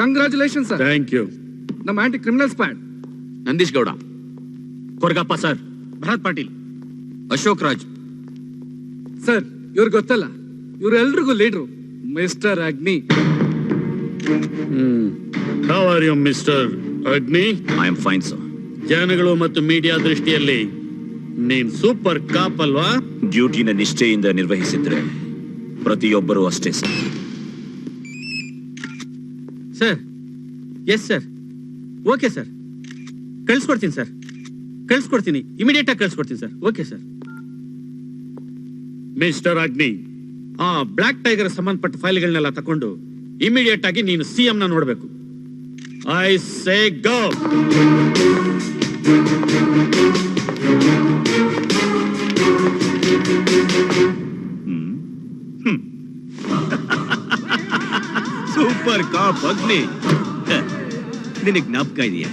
Congratulation sir thank you ನಮ್ಮ anti criminal squad Nandish Gowda. Koragappa sir Bharat Patil. Ashok Raj. Sir ಇವ್ರು ಗೊತ್ತಲ್ಲ ಇವರೆಲ್ರಿಗೂ ಲೀಡ್ರು mister Agni how are you mister Agni I am fine sir ಜನಗಳು ಮತ್ತು media ದೃಷ್ಟಿಯಲ್ಲಿ ನೀನ್ super ಕಾಪ್ ಅಲ್ವಾ? ಡ್ಯೂಟಿನ ನಿಷ್ಠೆಯಿಂದ ನಿರ್ವಹಿಸಿದ್ರೆ ಪ್ರತಿಯೊಬ್ಬರೂ ಅಷ್ಟೇ sir sir yes sir okay sir ಕಳಿಸ್ಕೊಡ್ತೀನಿ ಸರ್ ಕಳಿಸ್ಕೊಡ್ತೀನಿ. ಇಮಿಡಿಯೇಟ್ ಆಗಿ ಕಳಿಸ್ಕೊಡ್ತೀನಿ ಸರ್ ಓಕೆ ಸರ್ ಮಿಸ್ಟರ್ ಅಗ್ನಿ ಆ ಬ್ಲಾಕ್ ಟೈಗರ್ ಸಂಬಂಧಪಟ್ಟ ಫೈಲ್ಗಳನ್ನೆಲ್ಲ ತಕೊಂಡು ಇಮಿಡಿಯೇಟ್ ಆಗಿ ನೀನು ಸಿ ಎಂನ ನೋಡಬೇಕು. I say go super cop Agni. ನಿನಗೆ ಜ್ಞಾಪಕ ಇದೆಯಾ?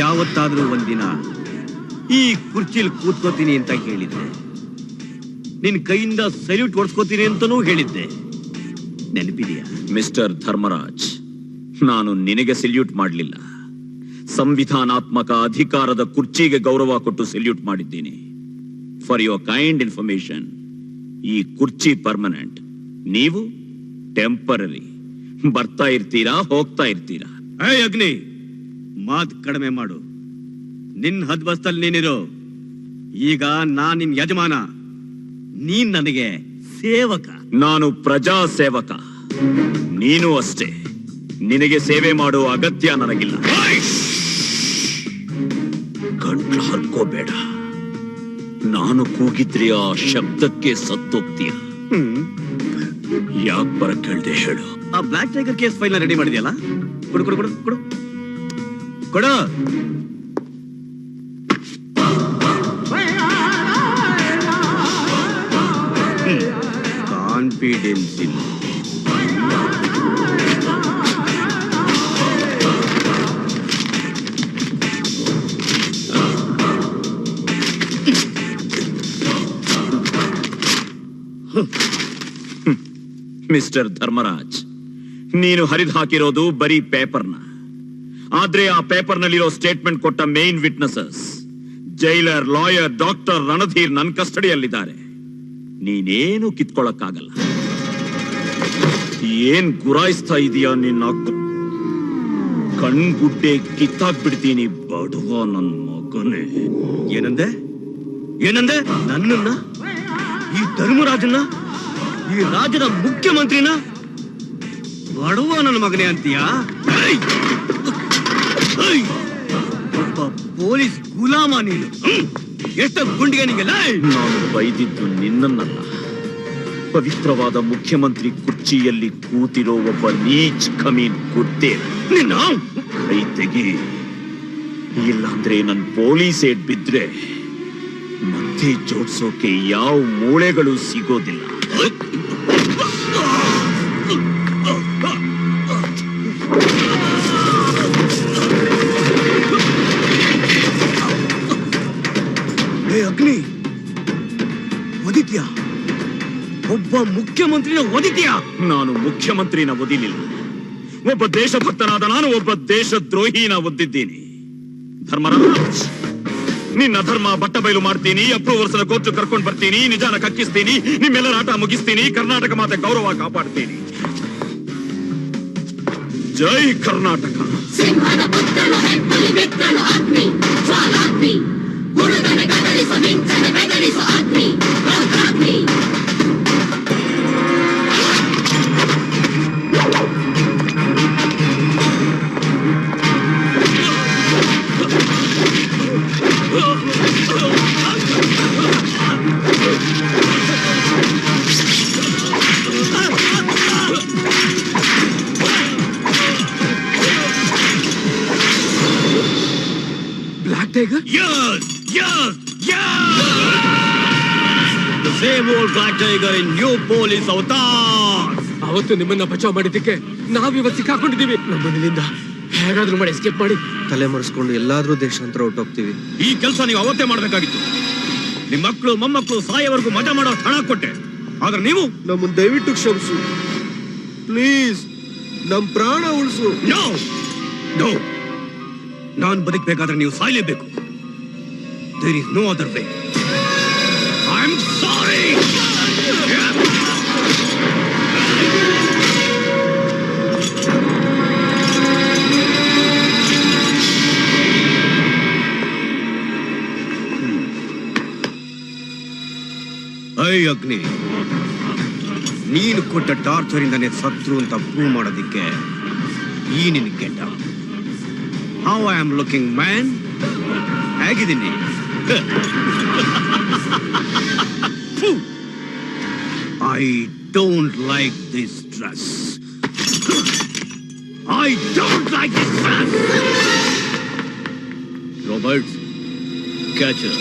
ಯಾವತ್ತಾದ್ರೂ ಒಂದಿನ ಈ ಕುರ್ಚಿಲಿ ಕೂತ್ಕೋತೀನಿ ಅಂತ ಹೇಳಿದ್ದೆ. ನಿನ್ ಕೈಯಿಂದ ಸಲ್ಯೂಟ್ ಹೊಡ್ಸ್ಕೋತೀನಿ ಅಂತನೂ ಹೇಳಿದ್ದೆ. ನೆನಪಿದೆಯಾ? ಮಿಸ್ಟರ್ ಧರ್ಮರಾಜ್, ನಾನು ನಿನಗೆ ಸೆಲ್ಯೂಟ್ ಮಾಡಲಿಲ್ಲ. ಸಂವಿಧಾನಾತ್ಮಕ ಅಧಿಕಾರದ ಕುರ್ಚಿಗೆ ಗೌರವ ಕೊಟ್ಟು ಸೆಲ್ಯೂಟ್ ಮಾಡಿದ್ದೀನಿ. ಫಾರ್ ಯುವರ್ ಕೈಂಡ್ ಇನ್ಫಾರ್ಮೇಶನ್ ಈ ಕುರ್ಚಿ ಪರ್ಮನೆಂಟ್ ನೀವು ಟೆಂಪರರಿ ಬರ್ತಾ ಇರ್ತೀರಾ ಹೋಗ್ತಾ ಇರ್ತೀರಾ? ಏ ಅಗ್ನಿ ಮಾತ್ ಕಡಿಮೆ ಮಾಡು. ನಿನ್ ಹದ್ಬಸ್ತಲ್ಲಿ ನೀನಿರು. ಈಗ ನಾ ನಿನ್ ಯಜಮಾನ. ನೀನ್ ನನಗೆ ಸೇವಕ. ನಾನು ಪ್ರಜಾ ಸೇವಕ ನೀನು ಅಷ್ಟೇ. ನಿನಗೆ ಸೇವೆ ಮಾಡುವ ಅಗತ್ಯ ನನಗಿಲ್ಲ. ಗಂಟ್ಲು ಹರ್ಕೋಬೇಡ. ನಾನು ಕೂಗಿದ್ರೆ ಆ ಶಬ್ದಕ್ಕೆ ಸತ್ತೋಗ್ತೀಯ. ಯಾಕೆ ಬರ ಹೇಳ್ದೆ ಹೇಳು. ಆ black tiger case file ready ಮಾಡಿದೆಯಲ್ಲ? ಕೊಡು ಕೊಡು ಕೊಡು ಕೊಡು. ಕೊಡು. ಕಾನ್ಫಿಡೆನ್ಸ್ ಮಿಸ್ಟರ್ ಧರ್ಮರಾಜ್ ನೀನು ಹರಿದು ಹಾಕಿರೋದು ಬರೀ ಪೇಪರ್ನ. ಆದ್ರೆ ಆ ಪೇಪರ್ನಲ್ಲಿರೋ ಸ್ಟೇಟ್ಮೆಂಟ್ ಕೊಟ್ಟ main witnesses, jailer, lawyer, doctor Ranadhir ನನ್ನ ಕಸ್ಟಡಿಯಲ್ಲಿದ್ದಾರೆ. ನೀನೇನು ಕಿತ್ಕೊಳ್ಳಕ್ಕಾಗಲ್ಲ ಏನ್ ಗುರಾಯಿಸ್ತಾ ಇದೀಯಾ ನಿನ್ನ ಕಣ್ಗುಡ್ಡೆ ಕಿತ್ತಾಕ್ಬಿಡ್ತೀನಿ ಬಡವ ನನ್ನ ಮಗನೇ. ಏನಂದೆ? ಏನಂದೆ? ನನ್ನನ್ನ? ಈ ಧರ್ಮರಾಜನ ಈ ರಾಜ್ಯದ ಮುಖ್ಯಮಂತ್ರಿನ? ಬಡವ ನನ್ನ ಮಗನೇ ಅಂತೀಯಾ! ಒಬ್ಬ ಪೊಲೀಸ್ ಗುಲಾಮ ನೀನು! ಎಷ್ಟ ಗುಂಡಿಗೆ ನಿಂಗೆಲ್ಲ? ನಾನು ಬೈದಿದ್ದು ನಿನ್ನನ್ನ ಪವಿತ್ರವಾದ ಮುಖ್ಯಮಂತ್ರಿ ಕುರ್ಚಿಯಲ್ಲಿ ಕೂತಿರೋ ಒಬ್ಬ ನೀಚ್ ಕಮೀನ್ ಕುರ್ತೆ. ನಿನ್ನ ಕೈ ತೆಗಿ. ಇಲ್ಲಾಂದ್ರೆ ನನ್ ಪೊಲೀಸ್ ಏಟ್ ಬಿದ್ರೆ ಮತ್ತೆ ಜೋಡ್ಸೋಕೆ ಯಾವ ಮೂಳೆಗಳು ಸಿಗೋದಿಲ್ಲ. ಏ ಅಗ್ನಿ ಒದಿತ್ಯಾ? ಒಬ್ಬ ಮುಖ್ಯಮಂತ್ರಿನ ಒದಿತ್ಯಾ? ನಾನು ಮುಖ್ಯಮಂತ್ರಿನ ಒದಿಲಿಲ್ಲ. ಒಬ್ಬ ದೇಶಭಕ್ತನಾದ ನಾನು ಒಬ್ಬ ದೇಶದ್ರೋಹಿನ ಒದ್ದಿದ್ದೀನಿ. ಧರ್ಮರಾಜ್ ನಿನ್ನ ಧರ್ಮ ಬಟ್ಟ ಬಯಲು ಮಾಡ್ತೀನಿ ಅಪ್ರೂವರ್ಸ್ ಕೋರ್ಟ್ ಕರ್ಕೊಂಡು ಬರ್ತೀನಿ ನಿಜಾನ ಕಕ್ಕಿಸ್ತೀನಿ ನಿಮ್ಮೆಲ್ಲರ ಆಟ ಮುಗಿಸ್ತೀನಿ ಕರ್ನಾಟಕ ಮಾತೆ ಗೌರವ ಕಾಪಾಡ್ತೀನಿ. ಜೈ ಕರ್ನಾಟಕ. ಹೆಬ್ಬುಲಿ ಮಿತ್ರನು ಅಗ್ನಿ ಜ್ವಾಲಾಗ್ನಿ ಗುರುಗನ ಕದಲಿಸ ಮಿಂಚನ ಬೆದರಿಸು black tiger Yes! Yes! Yeah! The same old black tiger in new police avatar! ಅವತ್ತು ನಿಮ್ಮನ್ನ ಬಚಾವ್ ಮಾಡಿದ್ದಕ್ಕೆ ನಾವಿವತ್ತು ಸಿಕ್ಕಾಕೊಂಡಿದ್ದೀವಿ. ನಮ್ಮ ಮನೆಯಿಂದ ಹೇಗಾದ್ರೂ ಮಾಡಿ ಎಸ್ಕೇಪ್ ಮಾಡಿ. ತಲೆ ಮರೆಸ್ಕೊಂಡು ಎಲ್ಲಾದ್ರೂ ದೇಶಾಂತರ ಹೊಟ್ಟೋಗ್ತೀವಿ ಈ ಕೆಲಸ ನೀವು ಅವತ್ತೇ ಮಾಡಬೇಕಾಗಿತ್ತು. ನಿಮ್ಮ ಮಕ್ಕಳು ಮೊಮ್ಮಕ್ಕಳು ಸಾಯವರೆಗೂ ಮಜಾ ಮಾಡೋ ಹಣ ಕೊಟ್ಟೆ. ಆದ್ರೆ ನೀವು ನಮ್ಮನ್ನು ದಯವಿಟ್ಟು ಕ್ಷಮಿಸು. ಪ್ಲೀಸ್ ನಮ್ಮ ಪ್ರಾಣ ಉಳಿಸು. ನೋ ನೋ ನಾನ್ ಬದುಕಬೇಕಾದ್ರೆ ನೀವು ಸಾಯಲೇಬೇಕು. There is no other way. Sorry I Agni ನೀನು ಕೊಟ್ಟ ಟಾರ್ಚರ್ ಇಂದಾನೆ ಸತ್ರು ಅಂತ ಪ್ರೂವ್ ಮಾಡೋದಕ್ಕೆ ಈ ನಿನ್ ಕೆಟ್ಟ? How I am looking man ಹೇಗಿದ್ದೀನಿ? I don't like this dress. I don't like this dress! Robert, catch her.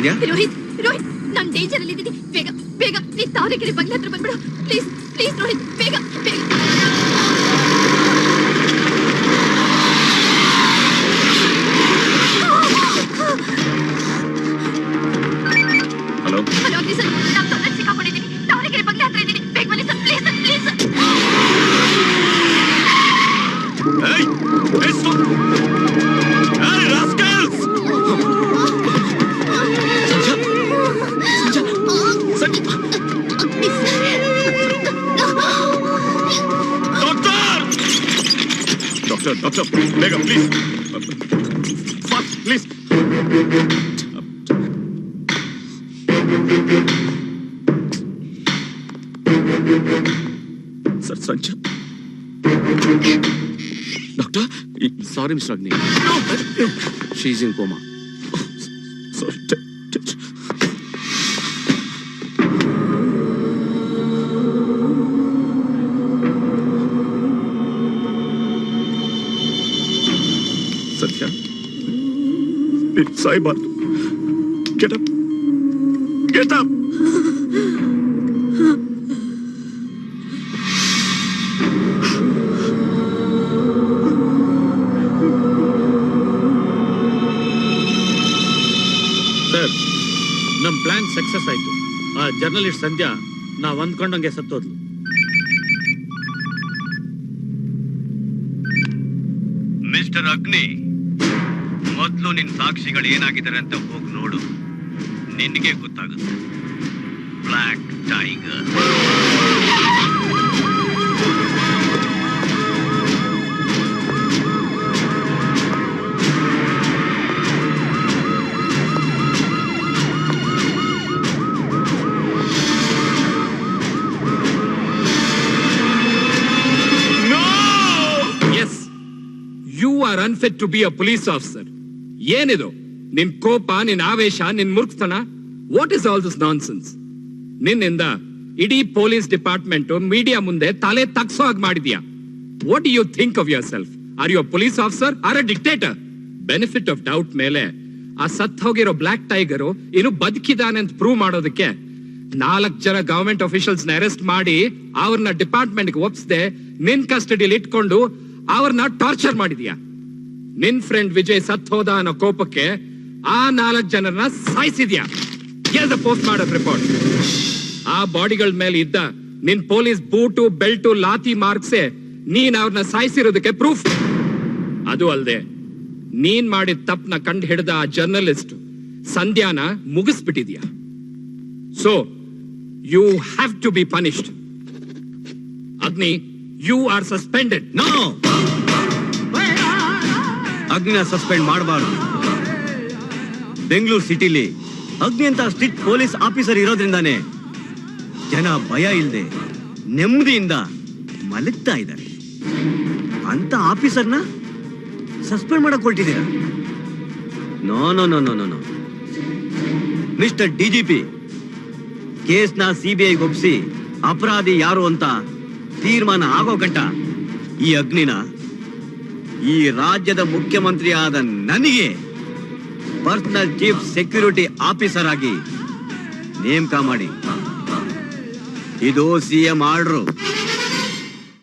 Sandhya Rohit Rohit, ನಾನು ಡೇಂಜರ್ ಅಲ್ಲಿ ಇದ್ದೀನಿ ಬೇಗ ಬೇಗ ನೀ ತಾವರೆಕೆರೆ ಬಂಗ್ಲೆ ಹತ್ರ ಬಂದ್ಬಿಡು. ಪ್ಲೀಸ್ ಪ್ಲೀಸ್ ರೋಹಿತ್, ಬೇಗ ಬೇಗ. Doctor! Doctor, doctor, ಬೇಗ please fast please sir Sanju doctor sorry mister Agni she's in coma sorry ಸಾಯ್ಬಾರ್ದು get up get up sir ನಮ್ಮ ಪ್ಲಾನ್ ಸಕ್ಸಸ್ ಆಯ್ತು. ಆ ಜರ್ನಲಿಸ್ಟ್ ಸಂಧ್ಯಾ ನಾವ್ ಅಂದ್ಕೊಂಡಂಗೆ ಸತ್ತೋದ್ಲು. ಮಿಸ್ಟರ್ ಅಗ್ನಿ ಮೊದಲು ನಿನ್ನ ಸಾಕ್ಷಿಗಳು ಏನಾಗಿದ್ದಾರೆ ಅಂತ ಹೋಗಿ ನೋಡು. ನಿನಗೆ ಗೊತ್ತಾಗುತ್ತೆ. Black tiger you are unfit to be a police officer ಏನಿದು? ನಿನ್ ಕೋಪ, ನಿನ್ ಆವೇಶ, ನಿನ್ ಮುರ್ಕ್ತನ what is all this nonsense ನಿನ್ನಿಂದ ಇಡೀ ಪೊಲೀಸ್ ಡಿಪಾರ್ಟ್ಮೆಂಟ್ ಮೀಡಿಯಾ ಮುಂದೆ ತಲೆ ತಗ್ಸೋ ಹಾಗೆ ಮಾಡಿದ್ಯಾ? What you think of yourself are you police officer or a dictator benefit of doubt ಮೇಲೆ ಆ ಸತ್ ಹೋಗಿರೋ ಬ್ಲಾಕ್ ಟೈಗರ್ ಇನ್ನು ಬದುಕಿದಾನೆ ಅಂತ ಪ್ರೂವ್ ಮಾಡೋದಕ್ಕೆ ನಾಲ್ಕು ಜನ ಗವರ್ಮೆಂಟ್ ಅಫಿಷಿಯಲ್ಸ್ನ ಅರೆಸ್ಟ್ ಮಾಡಿ ಅವ್ರನ್ನ ಡಿಪಾರ್ಟ್ಮೆಂಟ್ ಒಪ್ಸದೆ ನಿನ್ ಕಸ್ಟಡಿಯಲ್ಲಿ ಇಟ್ಕೊಂಡು ಅವ್ರನ್ನ ಟಾರ್ಚರ್ ಮಾಡಿದ್ಯಾ? ನಿನ್ ಫ್ರೆಂಡ್ ವಿಜಯ್ ಸತ್ ಹೋದ ಅನ್ನೋ ಕೋಪಕ್ಕೆ ಆ ನಾಲ್ಕು ಜನರನ್ನ ಸಾಯಿಸಿದ್ಯಾ? ಎಲ್ದ ಪೋಸ್ಟ್ ಮಾಡೋದ್ ರಿಪೋರ್ಟ್ ಆ ಬಾಡಿಗಳ ಮೇಲೆ ಇದ್ದ ನಿನ್ ಪೊಲೀಸ್ ಬೂಟು, ಬೆಲ್ಟು, ಲಾತಿ ಮಾರ್ಕ್ಸೆ ನೀನ್ ಅವ್ರನ್ನ ಸಾಯಿಸಿರೋದಕ್ಕೆ ಪ್ರೂಫ್ ಅದು ಅಲ್ದೆ, ನೀನ್ ಮಾಡಿದ ತಪ್ಪನ ಕಂಡು ಹಿಡಿದ ಆ ಜರ್ನಲಿಸ್ಟ್ ಸಂಧ್ಯಾನ ಮುಗಿಸ್ಬಿಟ್ಟಿದ್ಯಾ? So you have to be punished Agni you are suspended no ಅಗ್ನಿನ suspend ಮಾಡಬಾರ್ದು. ಬೆಂಗಳೂರು ಸಿಟಿಲಿ ಅಗ್ನಿ ಅಂತ ಸ್ಟ್ರಿಕ್ಟ್ ಪೊಲೀಸ್ ಆಫೀಸರ್ ಇರೋದ್ರಿಂದಾನೆ ಜನ ಭಯ ಇಲ್ಲದೆ ನೆಮ್ಮದಿಯಿಂದ ಮಲಗ್ತಾ ಇದ್ದಾರೆ. ಅಂತ ಆಫೀಸರ್ನ ಸಸ್ಪೆಂಡ್ ಮಾಡಕ್ ಹೊರಟಿದ್ದೀರಾ no no no no no mister P ಕೇಸ್ನ ಸಿಬಿಐಗೆ ಒಪ್ಪಿಸಿ ಅಪರಾಧಿ ಯಾರು ಅಂತ ತೀರ್ಮಾನ ಆಗೋ ಗಂಟ ಈ ಅಗ್ನಿನ ಈ ರಾಜ್ಯದ ಮುಖ್ಯಮಂತ್ರಿ ಆದ ನನಗೆ ಪರ್ಸನಲ್ ಚೀಫ್ ಸೆಕ್ಯೂರಿಟಿ ಆಫೀಸರ್ ಆಗಿ ನೇಮಕ ಮಾಡಿ. ಇದು ಸಿಎಂ ಆರ್ಡ್ರು.